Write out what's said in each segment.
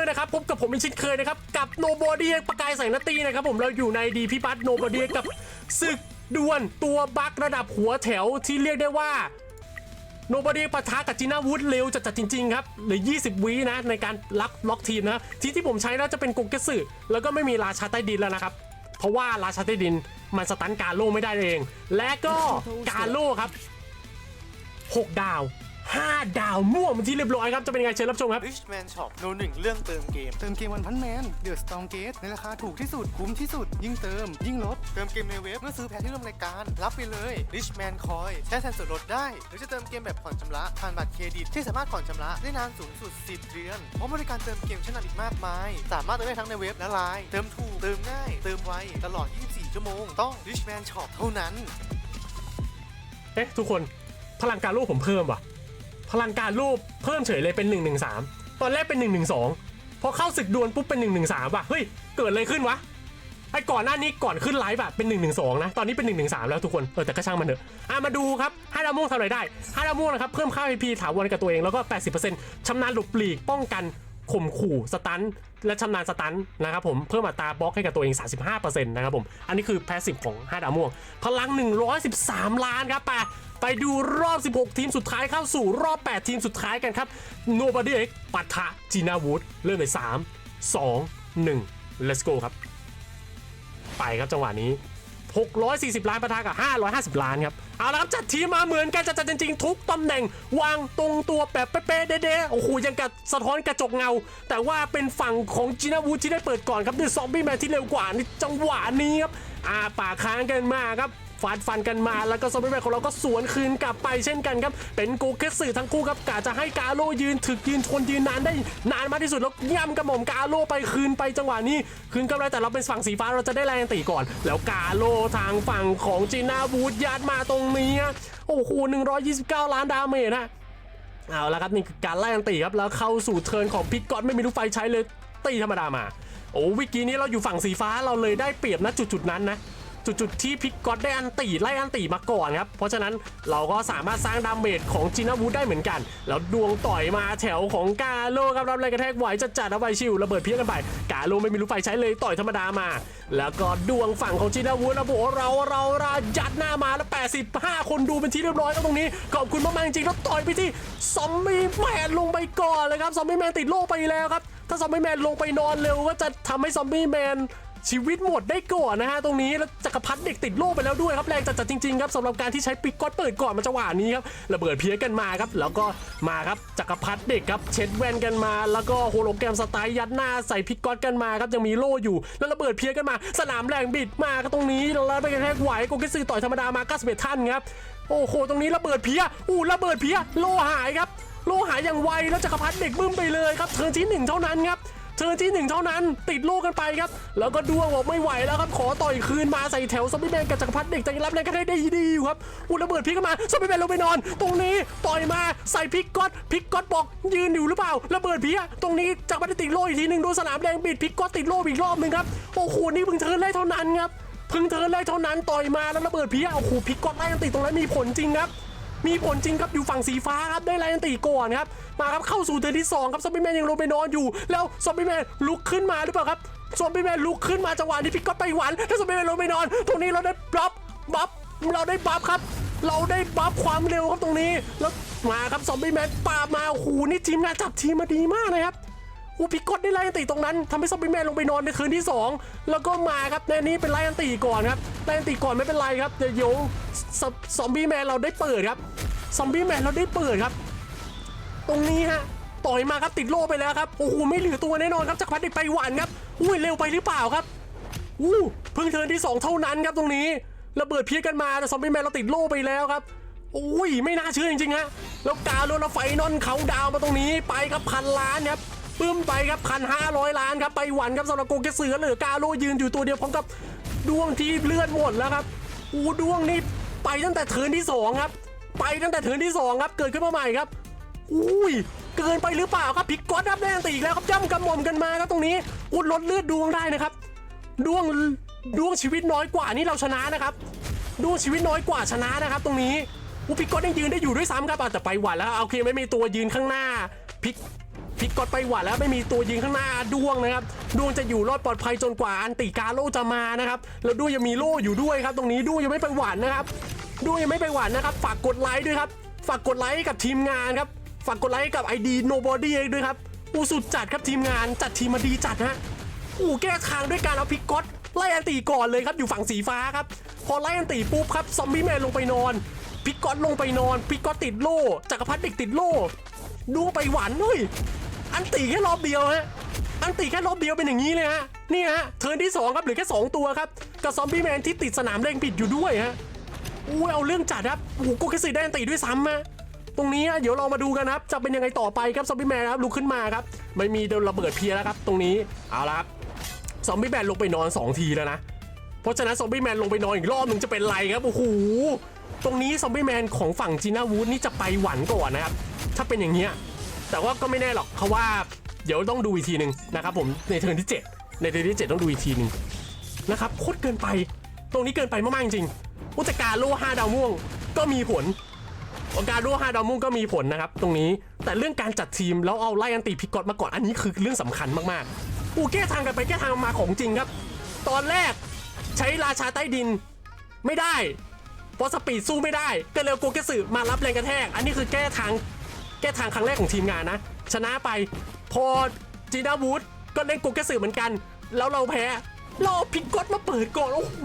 ด้วยนะครับพบกับผมเป็นเช่นเคยนะครับ กับโนบอดี้ประกายแสงนาตีนะครับผมเราอยู่ในดีพี่บัตโนบอดี้กับศึกดวลตัวบักระดับหัวแถวที่เรียกได้ว่าโนบอดี้ปะทะกับจีน่าวูดเร็วจัดๆจริง ๆ ครับเหลือ 20 วินะ ในการล็อกล็อกทีมนะทีที่ผมใช้น่าจะเป็นโกเกสึแล้วก็ไม่มีราชาใต้ดินแล้วนะครับ เพราะว่าราชาใต้ดินมันสตันการโล่ไม่ได้เอง และก็การโล่ครับ 6 ดาว 5 ดาวม่วงเป็นที่เรียบร้อยครับ จะเป็นยังไงเชิญรับชมครับ Richman Shop โนหนึ่งเรื่องเติมเกม เติมเกมวันพันแมนเดือดสตองเกตในราคาถูกที่สุด คุ้มที่สุด ยิ่งเติม ยิ่งลด เติมเกมในเว็บเมื่อซื้อแพ็คที่ร่วมรายการ รับไปเลย Richman Coin ใช้แทนส่วนลดได้ หรือจะเติมเกมแบบผ่อนชำระผ่านบัตรเครดิตที่สามารถผ่อนชำระได้นานสูงสุด 10 เดือนพร้อมบริการเติมเกมชั้นนำอีกมากมาย สามารถเติมได้ทั้งในเว็บและไลน์เติมถูกเติมง่ายเติมไวตลอด 24 ชั่วโมงต้อง Richman Shop เท่านั้น เอ๊ะทุกคนพลังการโล่ผมเพิ่มว่ะ พลังการรูปเพิ่มเฉยเลยเป็น 113 ตอนแรกเป็น 112 พอเข้าศึกดวลปุ๊บเป็น 113ว่ะเฮ้ย เกิดอะไรขึ้นวะไอ้ก่อนหน้านี้ก่อนขึ้นไลฟ์แบบเป็น 112 นะ ตอนนี้เป็น 113 แล้วทุกคนเออแต่ก็ช่างมันเถอะอะมาดูครับให้ดาวม่วงทำอะไรได้ให้ดาวม่วงนะครับเพิ่มค่า PP ถาวรกับตัวเองแล้วก็ 80%ชำนาญหลบหลีกป้องกัน ข่มขู่สตันและชำนาญสตันนะครับผมเพิ่มอัตราบล็อกให้กับตัวเอง 35%นะครับผมอันนี้คือแพสซีฟของ 5 ดาวม่วง พลัง 113 ล้านครับไปไปดูรอบ 16 ทีมสุดท้ายเข้าสู่รอบ 8 ทีมสุดท้ายกันครับ Nobody X ปะทะจีน่าวูดเริ่มเลย3 2 1 let's go ครับ ไปครับจังหวะนี้ 640 ล้านประทะกับ 550 ล้านครับ เอาละครับจัดทีมมาเหมือนกันจัดจริงๆ ทุกตำแหน่งวางตรงตัวแบบเป๊ะๆเด้ๆโอ้โหยังกับสะท้อนกระจกเงา แต่ว่าเป็นฝั่งของจินาวูที่ได้เปิดก่อนครับด้วยซอมบี้แมนที่เร็วกว่าในจังหวะนี้ครับอาปากค้างกันมากครับ ฟาดฟันกันมาแล้วก็ซอมบี้แมนของเราก็สวนคืนกลับไปเช่นกันครับ เป็นโกเกสึทั้งคู่ครับกะจะให้กาโลยืนถึกยืนทนยืนนานได้นานมากที่สุดแล้วย่ำกระหม่อมกาโลไปคืนไปจังหวะนี้คืนกำไรแต่เราเป็นฝั่งสีฟ้าเราจะได้แรงตีก่อน แล้วกาโลทางฝั่งของจีน่าบูดยัดมาตรงนี้โอ้โห129 ล้านดาเมจนะเอาละครับนี่คือการไล่อันตีครับแล้วเข้าสู่เทิร์นของพิกกอนไม่มีลูกไฟใช้เลยตีธรรมดามา โอ้วิกี้นี้เราอยู่ฝั่งสีฟ้าเราเลยได้เปรียบนะจุดๆนั้นนะ จุดๆที่พิกก็อนได้อันตีไล่อันตีมาก่อนครับ เพราะฉะนั้นเราก็สามารถสร้างดาเมจของจินาวูดได้เหมือนกัน แล้วดวงต่อยมาแถวของกาโลครับรับแรงกระแทกไหวจะจัดเอาไวชิวระเบิดเพี้ยกันไป กาโลไม่มีลูกไฟใช้เลยต่อยธรรมดามา แล้วก็ดวงฝั่งของจินาวูดนะโบเราเราเรายัดหน้ามาแล้ว 85 คนดูเป็นที่เรียบร้อยแล้วตรงนี้ขอบคุณมากๆจริงๆแล้วต่อยไปที่ซอมบี้แมนลงไปก่อนเลยครับซอมบี้แมนติดโล่ไปแล้วครับถ้าซอมบี้แมนลงไปนอนเร็วก็จะทำให้ซอมบี้แมน ชีวิตหมดได้ก่อนนะฮะตรงนี้แล้วจักรพรรดิเด็กติดโล่ไปแล้วด้วยครับแรงจัดๆจริงๆครับสำหรับการที่ใช้ปิกก้อนเปิดก่อนมาจังหวะนี้ครับระเบิดเพี้ยกันมาครับแล้วก็มาครับจักรพรรดิเด็กครับเช็ดแว่นกันมา แล้วก็โฮโลแกรมสไตล์ยัดหน้าใส่พิกก้อนกันมาครับยังมีโล่อยู่ แล้วระเบิดเพี้ยกันมา สนามแรงบิดมาก็ตรงนี้แล้วไปกระแทกไหวโกเกซึต่อยธรรมดามา91ท่านครับโอ้โหตรงนี้ระเบิดเพี้ยอู้ระเบิดเพี้ยโล่หายครับโลหายอย่างไวแล้วจักรพรรดิเด็กบึ้มไปเลยครับเทิร์นที่หนึ่งเท่านั้นครับ เทิร์นที่หนึ่งเท่านั้นติดโลกันไปครับ แล้วก็ดวงบอกไม่ไหวแล้วครับขอต่อยคืนมาใส่แถวซอมบี้แมนกับจักรพรรดิเด็กแต่ยังรับแรงก็ได้ดีอยู่ครับอุยระเบิดพลิกเข้ามาซอมบี้แมนลงไปนอน ตรงนี้ต่อยมาใส่พิกก๊อตพิกก๊อตบอกยืนอยู่หรือเปล่าระเบิดเพี้ยตรงนี้จักรพรรดิติดโลอีกทีหนึ่งโดนสนามแดงบิดพิกก๊อตติดโลอีกรอบหนึ่งครับโอ้โหนี่เพิ่งเทิร์นแรกเท่านั้นครับเพิ่งเทิร์นแรกเท่านั้นต่อยมาแล้วระเบิดเพี้ยโอ้โหพิกก๊อตไล่กันติดตรงนั้นมีผลจริงครับ มีผลจริงครับอยู่ฝั่งสีฟ้าครับได้ไลน์อันตีก่อนครับมาครับเข้าสู่เทอร์นที่สองครับซอมบี้แมนยังลงไปนอนอยู่ แล้วซอมบี้แมนลุกขึ้นมาหรือเปล่าครับซอมบี้แมนลุกขึ้นมาจังหวะนี้พิกก็ไปหวันถ้าซอมบี้แมนลงไปนอน ตรงนี้เราได้บัฟบัฟเราได้บัฟครับ เราได้บัฟความเร็วครับตรงนี้แล้วมาครับซอมบี้แมนปาบมาโอ้โหนี่ทีมงานจับทีมมาดีมากนะครับ อูพิกดได้ไล่อันตีตรงนั้นทำให้ซอมบี้แมนลงไปนอนในคืนที่ 2 แล้วก็มาครับในนี้เป็นไล่อันตีก่อนครับไล่อันตีก่อนไม่เป็นไรครับเดี๋ยวซอมบี้แมนเราได้เปิดครับซอมบี้แมนเราได้เปิดครับ ตรงนี้ฮะต่อยมาครับติดโล่ไปแล้วครับโอ้โหไม่เหลือตัวแน่นอนครับจักรพรรดิไปหวานครับอุ้ยเร็วไปหรือเปล่าครับอู้เพิ่งเทินที่ 2 เท่านั้นครับตรงนี้ระเบิดเพี้ยกันมาแต่ซอมบี้แมนเราติดโล่ไปแล้วครับอุ้ยไม่น่าเชื่อจริงๆฮะแล้วกาโลนไฟนอนเขาดาวมาตรงนี้ไปครับพันล้านครับ ปึ้มไปครับพันห้าร้อยล้านครับไปหวันครับสำหรับโกเกสือเหลือกาโลยืนอยู่ตัวเดียวพร้อมกับดวงที่เลือนหมดแล้วครับอู้ดวงนี่ไปตั้งแต่เทินที่สองครับ ไปตั้งแต่เทินที่สองครับเกิดขึ้นมาใหม่ครับอุ้ยเกินไปหรือเปล่าครับพิกก๊อตรับแรงตีอีกแล้วครับย่ำกำหม่อมกันมาครับตรงนี้อุดลดเลือดดวงได้นะครับ ดวงดวงชีวิตน้อยกว่านี่เราชนะนะครับ ดวงชีวิตน้อยกว่าชนะนะครับ ตรงนี้อุพิกก๊อตยังยืนได้อยู่ด้วยซ้ำครับอาแต่ไปหวันแล้วโอเคไม่มีตัวยืนข้างหน้าพิก พิกกอตไปหวัดแล้วไม่มีตัวยิงข้างหน้าดวงนะครับดวงจะอยู่รอดปลอดภัยจนกว่าอันติกาโลจะมานะครับแล้วด้วงยังมีโล่อยู่ด้วยครับ ตรงนี้ด้วงยังไม่ไปหวัดนะครับด้วงยังไม่ไปหวัดนะครับ ฝากกดไลค์ด้วยครับฝากกดไลค์กับทีมงานครับฝากกดไลค์กับ ID Nobody ด้วยครับอูสุดจัดครับทีมงานจัดทีมมาดีจัดฮะอู้แก้ทางด้วยการเอาพิกกอตไล่อันตีก่อนเลยครับอยู่ฝั่งสีฟ้าครับพอไล่อันตีปุ๊บครับซอมบี้แมนลงไปนอนพิกกอตลงไปนอนพิกกอตติดโล่จักรพรรดิเด็กติดโล่ดูไปหวานเฮ้ย นตีแค่รอบเดียวฮะอันตีแค่รอบเดียวเป็นอย่างนี้เลยฮะนี่ฮะเทิร์นที่สองครับเหลือแค่สองตัวครับกับซอมบี้แมนที่ติดสนามเร่งปิดอยู่ด้วยฮะอู้เอาเรื่องจัดครับโอ้โหโกเกสึได้อันตีด้วยซ้ำฮะตรงนี้เดี๋ยวเรามาดูกันนะครับจะเป็นยังไงต่อไปครับซอมบี้แมนครับลุกขึ้นมาครับไม่มีโดนระเบิดเพียแล้วครับ ตรงนี้เอาละครับซอมบี้แมนลงไปนอน 2 ทีแล้วนะเพราะฉะนั้นซอมบี้แมนลงไปนอนอีกรอบหนึ่งจะเป็นไรครับโอ้โหตรงนี้ซอมบี้แมนของฝั่งจีน่าวูดนี่จะไปหวันก่อนนะครับถ้าเป็นอย่างเงี้ย แต่ว่าก็ไม่แน่หรอกเพราะว่าเดี๋ยวต้องดูอีกทีหนึ่งนะครับผมในเทิร์นที่ 7 ในเทิร์นที่ 7 ต้องดูอีกทีหนึ่งนะครับโคตรเกินไป ตรงนี้เกินไปมากๆจริงอุตการโล่ห้าดาวม่วงก็มีผลการรั่วห้าดาวมุ่งก็มีผลนะครับตรงนี้แต่เรื่องการจัดทีมแล้วเอาไล่อันตีพิกกอตมาก่อนอันนี้คือเรื่องสำคัญมากๆอูแก้ทางกันไปแก้ทางมาของจริงครับ ตอนแรกใช้ราชาใต้ดินไม่ได้เพราะสปีดสู้ไม่ได้ก็เลยเอาโกเกสึมารับแรงกระแทก อันนี้คือแก้ทาง แก้ทางครั้งแรกของทีมงานนะ ชนะไป พอจีน่าวูดก็เล่นโกเกสึเหมือนกัน แล้วเราแพ้ เราพิกกอตมาเปิดก่อนโอ้โห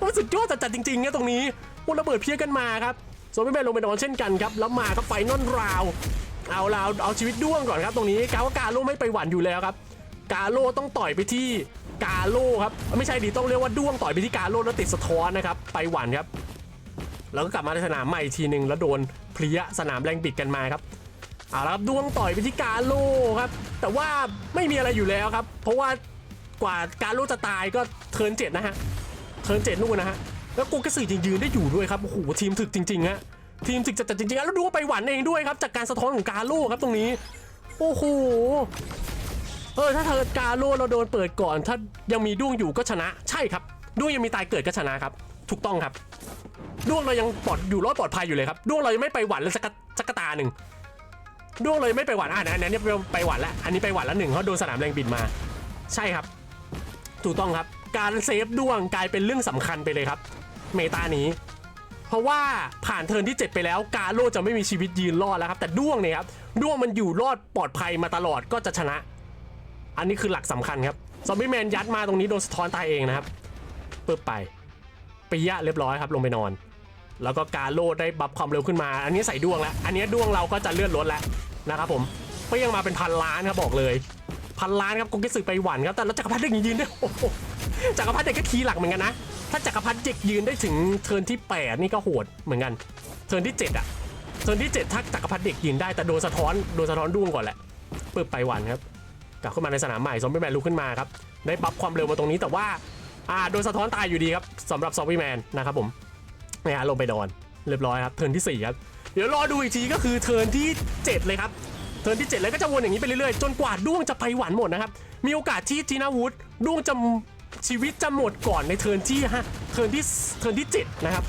มันสุดยอดจัดๆจริงๆเนี่ยตรงนี้โอ้ระเบิดเพี้ยกันมาครับโซเปอร์แมนลงไปนอนเช่นกันครับแล้วมาครับไฟนอลราว เอาลาวเอาชีวิตด้วงก่อนครับตรงนี้กาว่ากาโลไม่ไปหวั่นอยู่แล้วครับ กาโลต้องต่อยไปที่กาโลครับไม่ใช่ดีต้องเรียกว่าด้วงต่อยไปที่กาโลแล้วติดสะท้อนนะครับไปหวั่นครับแล้วก็กลับมาในสนามใหม่อีกทีหนึ่งแล้วโดน เพลียสนามแรงบิดกันมาครับเอาละครับดวงต่อยไปที่กาโลครับ แต่ว่าไม่มีอะไรอยู่แล้วครับ เพราะว่ากว่ากาโลจะตายก็เทิร์นเจ็ดนะฮะเทิร์นเจ็ดนู่นนะฮะแล้วโกกระสือยังยืนได้อยู่ด้วยครับโอ้โหทีมถึกจริงๆฮะทีมถึกจัดจริงๆแล้วดูว่าไปหวันเองด้วยครับจากการสะท้อนของกาโลครับตรงนี้โอ้โหเออถ้าเธอกาโลเราโดนเปิดก่อน ถ้ายังมีด้วงอยู่ก็ชนะ ใช่ครับด้วงยังมีตายเกิดก็ชนะครับ ถูกต้องครับ ด้วงเรายังปลอดอยู่รอดปลอดภัยอยู่เลยครับด้วงเรายังไม่ไปหวันเลยสักสักตาหนึ่งด้วงเรายังไม่ไปหวันอะอันนี้ไปหวันแล้วอันนี้ไปหวันแล้วหนึ่งเพราโดนสนามแรงบินมา ใช่ครับถูกต้องครับ การเซฟด้วงกลายเป็นเรื่องสำคัญไปเลยครับ เมตานี้ เพราะว่าผ่านเทิร์นที่ 7 ไปแล้ว กาโลจะไม่มีชีวิตยืนรอดแล้วครับ แต่ด้วงเนี่ยครับด้วงมันอยู่รอดปลอดภัยมาตลอดก็จะชนะ อันนี้คือหลักสำคัญครับซอมบี้แมนยัดมาตรงนี้โดนสะท้อนตายเองนะครับปึ๊บไปปิยะเรียบร้อยครับลงไปนอน แล้วก็กาโลได้บัฟความเร็วขึ้นมา อันนี้ใส่ด้วงแล้ว อันนี้ด้วงเราก็จะเลื่อนลดแล้วนะครับผมเปี้ยงมาเป็นพันล้านครับบอกเลยพันล้านครับกงกิสึไปหวันครับแต่แล้วจักรพรรดิเด็กยืนได้โอ้โหจักรพรรดิเด็กก็คีย์หลักเหมือนกันนะ ถ้าจักรพรรดิเด็กยืนได้ถึงเทิร์นที่ 8 นี่ก็โหดเหมือนกัน เทิร์นที่ 7 อะ เทิร์นที่ 7 ถ้าจักรพรรดิเด็กยืนได้แต่โดนสะท้อนโดนสะท้อนด้วงก่อนแหละปึบไปหวันครับกลับขึ้นมาในสนามใหม่ซอมบี้แมนลุกขึ้นมาครับได้บัฟความเร็วมาตรงนี้แต่ว่าอ่าโดนสะท้อนตายอยู่ดีครับสำหรับซอมบี้แมนนะครับผม เนี่ยลงไปนอนเรียบร้อยครับเทิร์นที่สี่ครับ เดี๋ยวรอดูอีกทีก็คือเทิร์นที่เจ็ดเลยครับ เทิร์นที่ 7 แล้วก็จะวนอย่างนี้ไปเรื่อยๆ จนกว่าด้วงจะไปหวานหมดนะครับ มีโอกาสที่จีนาวูดด้วงจะชีวิตจะหมดก่อนในเทิร์นที่ฮะเทิร์นที่เทิร์นที่ 7 นะครับ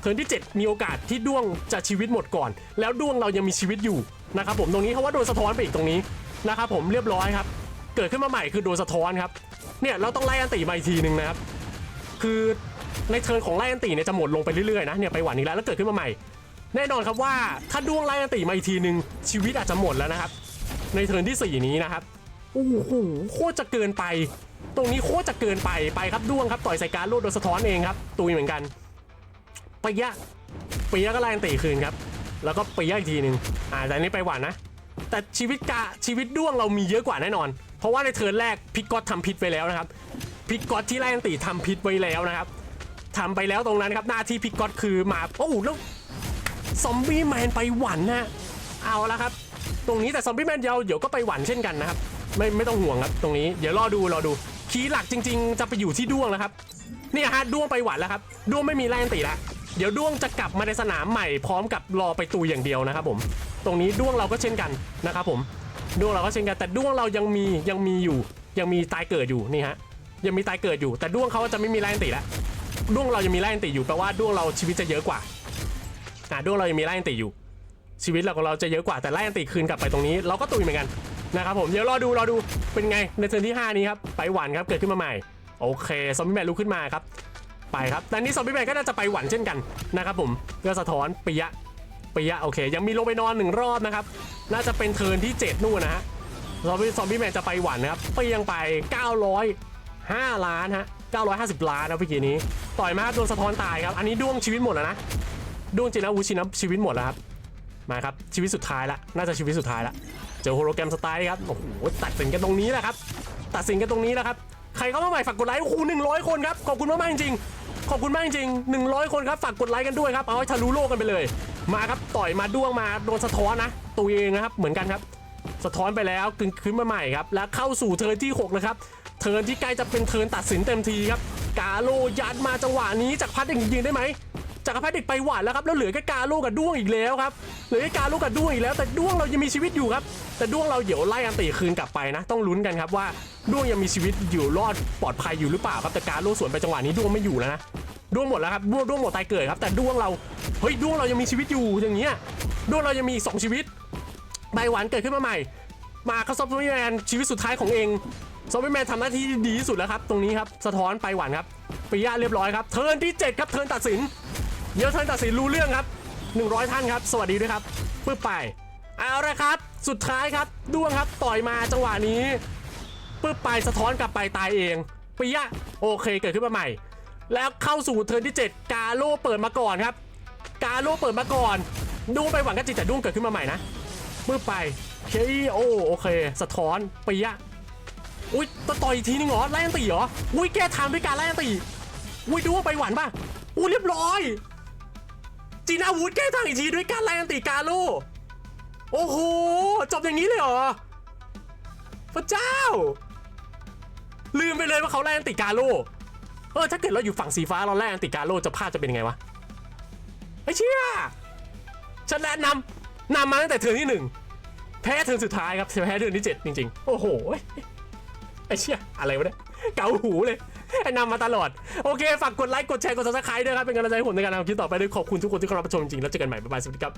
เทิร์นที่ 7 มีโอกาสที่ด้วงจะชีวิตหมดก่อน แล้วด้วงเรายังมีชีวิตอยู่นะครับผมตรงนี้เพราะว่าโดนสะท้อนไปอีกตรงนี้นะครับผมเรียบร้อยครับ เกิดขึ้นมาใหม่คือโดนสะท้อนครับ เนี่ยเราต้องไล่อันตีมาอีกทีหนึ่งนะครับ คือ ในเทิร์นของไล่อันตีเนี่ยจะหมดลงไปเรื่อยๆนะเนี่ยไปหวานนี้แล้วแล้วเกิดขึ้นมาใหม่ แน่นอนครับว่าถ้าด้วงไล่อันติมาอีกทีหนึ่งชีวิตอาจจะหมดแล้วนะครับ ในเทิร์นที่ 4 นี้นะครับโอ้โหโคตรจะเกินไป ตรงนี้โคตรจะเกินไปไปครับด้วงครับต่อยใส่การโลดโดนสะท้อนเองครับตุยเหมือนกันปะยะปะยะก็ไล่อันติคืนครับแล้วก็ปะยะอีกทีหนึ่งอ่าแต่อันนี้ไปหวานนะแต่ชีวิตกาชีวิตด้วงเรามีเยอะกว่าแน่นอน เพราะว่าในเทิร์นแรกพิกกอตทำพิษไปแล้วนะครับ พิกกอตที่ไล่อันติทำพิษไว้แล้วนะครับ ทำไปแล้วตรงนั้นครับหน้าที่พิกกอตคือมาโอ้แล้วซอมบี้แมนไปหวันนะเอาละครับ ตรงนี้แต่ซอมบี้แมนเดียวเดี๋ยวก็ไปหวันเช่นกันนะครับ ไม่ไม่ต้องห่วงครับตรงนี้เดี๋ยวรอดูรอดูคีย์หลักจริง ๆ จะไปอยู่ที่ด้วงแล้วครับเนี่ยฮะด้วงไปหวันแล้วครับด้วงไม่มีแรงตีแล้วเดี๋ยวด้วงจะกลับมาในสนามใหม่พร้อมกับรอไปตูอย่างเดียวนะครับผม ตรงนี้ด้วงเราก็เช่นกันนะครับผมด้วงเราก็เช่นกันแต่ด้วงเรายังมียังมีอยู่ ยังมีตายเกิดอยู่นี่ฮะยังมีตายเกิดอยู่ แต่ด้วงเขาจะไม่มีแรงตีแล้ว ด้วงเรายังมีแรงตีอยู่แปลว่าด้วงเราชีวิตจะเยอะกว่าอะด้วงเรายังมีไล่อันติอยู่ ชีวิตเราของเราจะเยอะกว่าแต่ไล่อันติคืนกลับไปตรงนี้ เราก็ตุยเหมือนกันนะครับผมเดี๋ยวรอดูรอดูเป็นไงในเทิร์นที่ 5 นี้ครับไปหวันครับเกิดขึ้นมาใหม่โอเคซอมบี้แมนลุกขึ้นมาครับไปครับแต่นี้ซอมบี้แมนก็น่าจะไปหวันเช่นกันนะครับผมก็สะท้อนปิยะปิยะโอเค ยังมีลงไปนอนหนึ่งรอบนะครับน่าจะเป็นเทิร์นที่ 7 นู่นนะฮะซอมบี้ซอมบี้แมนจะไปหวันนะครับเปียงไป 905 ล้านฮะ 950 ล้านนะเมื่อกี้นี้ ต่อยมาโดนสะท้อนตายครับ อันนี้ด้วงชีวิตหมดแล้วนะด้วงจริงแล้ววูชินะชีวิตหมดแล้วครับ มาครับชีวิตสุดท้ายละ น่าจะชีวิตสุดท้ายละ เจอโฮโลแกรมสไตล์ครับ โอ้โห ตัดสินกันตรงนี้แหละครับ ตัดสินกันตรงนี้แหละครับ ใครเข้ามาใหม่ฝากกดไลค์ โอ้โหนึ่งร้อยคนครับ ขอบคุณมากๆจริง ขอบคุณมากจริงหนึ่งร้อยคนครับ ฝากกดไลค์กันด้วยครับ เอาให้ทะลุโลกกันไปเลย มาครับ ต่อยมาด้วงมาโดนสะท้อนนะ ตัวเองนะครับ เหมือนกันครับ สะท้อนไปแล้วกึ่งขึ้นมาใหม่ครับ แล้วเข้าสู่เทิร์ที่6นะครับ ทิร์นที่ใกล้จะเป็นเทิร์นตัดสินเต็มทีครับ กาโลยัดมาจังหวะนี้จากพัดเด็กยิงได้ไหมจากรพัดเด็กไปหวานแล้วครับแล้วเหลือแค่กาโลกับด้วงอีกแล้วครับเหลือแค่กาโลกับด้วงอีกแล้ว แต่ด้วงเรายังมีชีวิตอยู่ครับ แต่ด้วงเราเดี๋ยวไล่อันตีคืนกลับไปนะ ต้องลุ้นกันครับว่าด้วงยังมีชีวิตอยู่รอดปลอดภัยอยู่หรือเปล่าครับแต่กาโลสวนไปจังหวะนี้ด้วงไม่อยู่แล้วนะด้วงหมดแล้วครับด้วงด้วงหมดตายเกิดครับ แต่ด้วงเราเฮ้ยด้วงเรายังมีชีวิตอยู่อย่างเงี้ยด้วงเรายังมีสองชีวิตใบหวานเกิดขึ้นมาใหม่ มาครับซอมบี้แมนชีวิตสุดท้ายของเองซอมบี้แมนทำหน้าที่ดีที่สุดแล้วครับ ตรงนี้ครับ สะท้อนไปหวานครับปิยะเรียบร้อยครับ เทิร์นที่ 7 ครับ เทิร์นตัดสิน เดี๋ยวเทิร์นตัดสินรู้เรื่องครับ 100 ท่านครับ สวัสดีด้วยครับปึ๊บไป เอาละครับ สุดท้ายครับด้วงครับต่อยมาจังหวะนี้ปึ๊บไปสะท้อนกลับไปตายเองปิยะโอเคเกิดขึ้นมาใหม่ แล้วเข้าสู่เทิร์นที่ 7 กาโลเปิดมาก่อนครับ กาโลเปิดมาก่อนด้วงไปหวังกันจิตแต่ด้วงเกิดขึ้นมาใหม่นะ ปึ๊บไปเคโอโอเค สะท้อนปียะอุ้ยตะต่อยทีนึงเหรอไล่อันตีเหรออุ้ยแก้ทางด้วยการไล่อันตีอุ้ยดูว่าไปหวานป่ะอุ้ยเรียบร้อย จีนาวูดแก้ทางอีกทีด้วยการไล่อันตีกาโลโอ้โหจบอย่างนี้เลยเหรอพระเจ้า ลืมไปเลยว่าเขาไล่อันติกาโลเออถ้าเกิดเราอยู่ฝั่งสีฟ้าเราไล่อันติกาโลจะภาพจะเป็นยังไงวะไอ้เชี่ยฉันแนะนำ นำมาตั้งแต่เทิร์นที่หนึ่งแพ้เทิร์นสุดท้ายครับแพ้เทิร์นที่เจ็ดจริงๆ โอ้โหไอ้เชี่ยอะไรวะเนี่ยเกาหูเลยไอ้นำมาตลอด โอเค ฝากกดไลค์ กดแชร์ กดซับสไครต์ด้วยครับ เป็นกำลังใจให้ผมในการทำคลิปต่อไปด้วยขอบคุณทุกคนที่เข้ารับชมจริงๆแล้วเจอกันใหม่ บ๊ายบาย สวัสดีครับ